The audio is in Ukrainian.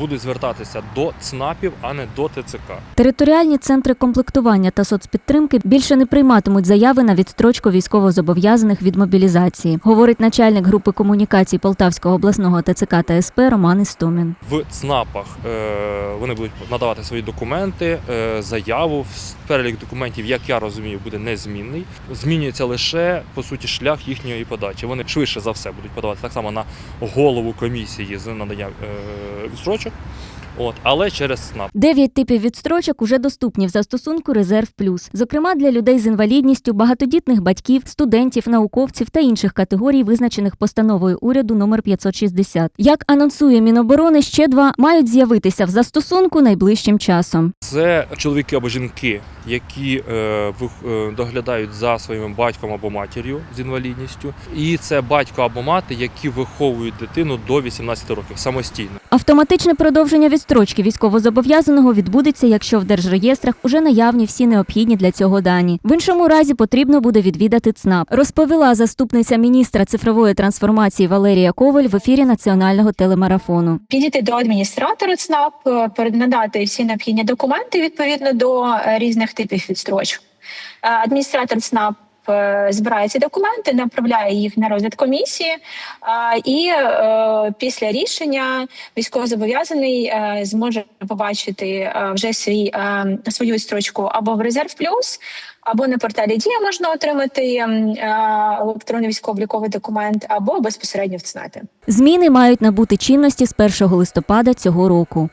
будуть звертатися до ЦНАПів, а не до ТЦК. Територіальні центри комплектування та соцпідтримки більше не прийматимуть заяви на відстрочку військовозобов'язаних від мобілізації, говорить начальник групи комунікацій Полтавського обласного ТЦК та СП Роман Істомін. В ЦНАПах е, вони будуть надавати свої документи, е, заяву. Перелік документів, як я розумію, буде незмінний. Змінюється лише по суті шлях їхньої подачі. Вони швидше за все будуть подавати так само на голову комісії з надання е, відстрочок, от, але через СНАП. Дев'ять типів відстрочок уже доступні в застосунку Резерв Плюс, зокрема для людей з інвалідністю, багатодітних батьків, студентів, науковців та інших категорій, визначених постановою уряду номер 560. Як анонсує Міноборони, ще два мають з'явитися в застосунку найближчим часом. Це чоловіки або жінки, які е, е, доглядають за своїм батьком або матір'ю з інвалідністю, і це батько або мати, які виховують дитину до 18 років самостійно. Автоматичне продовження відстрочки військовозобов'язаного відбудеться, якщо в держреєстрах уже наявні всі необхідні для цього дані. В іншому разі потрібно буде відвідати ЦНАП, розповіла заступниця міністра цифрової трансформації Валерія Коваль в ефірі національного телемарафону. підійти до адміністратора ЦНАП, е, перед- надати всі необхідні документи відповідно до е, різних типів відстрочок. Е, Адміністратор ЦНАП е, збирає ці документи, направляє їх на розгляд комісії, і після рішення військовозобов'язаний зможе побачити вже свій, свою відстрочку або в резерв плюс. Або на порталі Дія можна отримати електронний військово-обліковий документ, або безпосередньо в ЦНАПі. Зміни мають набути чинності з 1 листопада цього року.